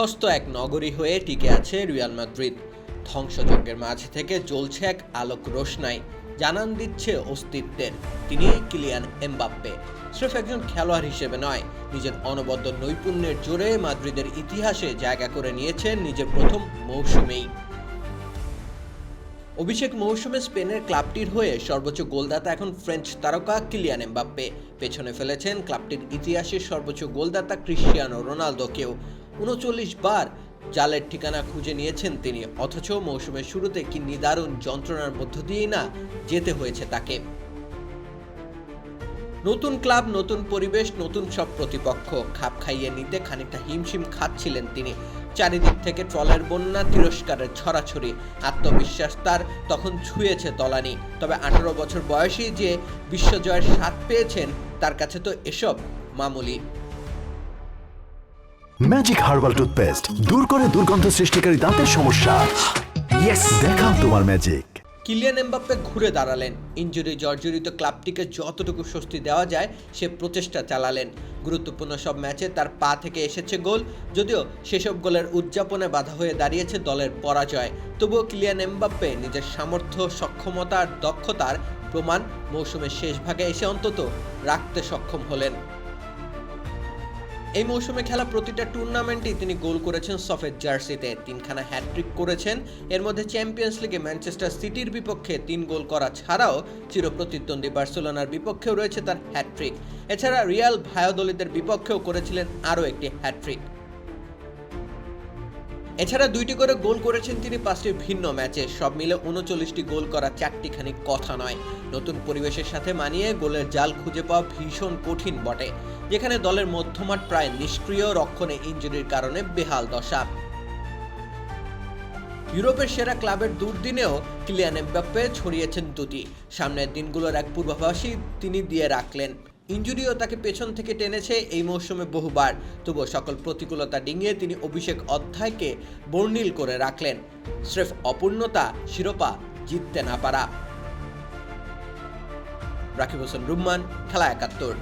বিধ্বস্ত এক নগরী হয়ে টিকে আছে রিয়াল মাদ্রিদ। ধ্বংসযজ্ঞের মাঝে থেকে জ্বলছে এক আলোক রোশনাই, জানান দিচ্ছে অস্তিত্বের। তিনি কিলিয়ান এমবাপ্পে। স্রেফ একজন খেলোয়াড় হিসেবে নয়, নিজের অনবদ্য নৈপুণ্যের জোরে মাদ্রিদের ইতিহাসে জায়গা করে নিয়েছেন নিজের প্রথম মৌসুমেই। অভিষেক মৌসুমে স্পেনের ক্লাবটির হয়ে সর্বোচ্চ গোলদাতা এখন ফ্রেঞ্চ তারকা কিলিয়ান এমবাপ্পে। পেছনে ফেলেছেন ক্লাবটির ইতিহাসের সর্বোচ্চ গোলদাতা ক্রিশ্চিয়ানো রোনালদোকেও। উনচল্লিশ বার জালের ঠিকানা খুঁজে নিয়েছেন তিনি, অথচ মৌসুমের শুরুতে কি নিদারুণ যন্ত্রণার মধ্য দিয়েই না যেতে হয়েছে তাকে। নতুন ক্লাব, নতুন পরিবেশ, নতুন সব প্রতিপক্ষ, খাপ খাইয়ে নিতে খানিকটা হিমশিম খাচ্ছিলেন তিনি। চারিদিক থেকে ট্রলের বন্যা, তিরস্কারের ছড়াছড়ি, আত্মবিশ্বাস তার তখন ছুঁয়েছে তলানি। তবে আঠারো বছর বয়সী যে বিশ্বজয়ের স্বাদ পেয়েছেন, তার কাছে তো এসব মামুলি। ম্যাজিক হার্বাল টুথপেস্ট দূর করে দুর্গন্ধ সৃষ্টিকারী দাঁতের সমস্যা। ইয়েস দেখাও তোমার ম্যাজিক কিলিয়ান এমবাপ্পে ঘুরে দাঁড়ালেন। ইঞ্জুরি জর্জরিত ক্লাবটিকে যতটুকু স্বস্তি দেওয়া যায়, সে প্রচেষ্টা চালালেন। গুরুত্বপূর্ণ সব ম্যাচে তার পা থেকে এসেছে গোল। যদিও সেসব গোলের উদযাপনে বাধা হয়ে দাঁড়িয়েছে দলের পরাজয়। তবুও কিলিয়ান এমবাপ্পে নিজের সামর্থ্য সক্ষমতা আর দক্ষতার প্রমাণ মৌসুমের শেষ ভাগে এসে অন্তত রাখতে সক্ষম হলেন। এই মৌসুমে খেলা প্রতিটা টুর্নামেন্টেই তিনি গোল করেছেন সফেদ জার্সিতে। তিনখানা হ্যাট্রিক করেছেন। এর মধ্যে চ্যাম্পিয়ন্স লিগে ম্যানচেস্টার সিটির বিপক্ষে তিন গোল করা ছাড়াও চিরপ্রতিদ্বন্দ্বী বার্সেলোনার বিপক্ষেও রয়েছে তার হ্যাট্রিক এছাড়া রিয়াল ভায়োদলিদের বিপক্ষেও করেছিলেন আরও একটি হ্যাটট্রিক এছাড়া দুইটি করে গোল করেছেন তিনি, পাঁচটি ভিন্ন ম্যাচে। সব মিলে উনচল্লিশটি গোল করা চারটিখানি কথা নয়। নতুন পরিবেশের সাথে মানিয়ে গোলের জাল খুঁজে পাওয়া ভীষণ কঠিন বটে, যেখানে দলের মধ্যমাঠ প্রায় নিষ্ক্রিয় রক্ষণে ইঞ্জুরির কারণে বেহাল দশা। ইউরোপের সেরা ক্লাবের দুর্দিনেও কিলিয়ান এমবাপ্পে ছড়িয়েছেন দুটি। সামনের দিনগুলোর এক পূর্বাভাসই তিনি দিয়ে রাখলেন। ইঞ্জুরিও তাকে পেছন থেকে টেনেছে এই মৌসুমে বহুবার। তবুও সকল প্রতিকূলতা ডিঙিয়ে তিনি অভিষেক অধ্যায়কে বর্ণিল করে রাখলেন। স্রেফ অপূর্ণতা শিরোপা জিততে না পারা। রাকিব হোসেন, রুম্মান, খেলা একাত্তর।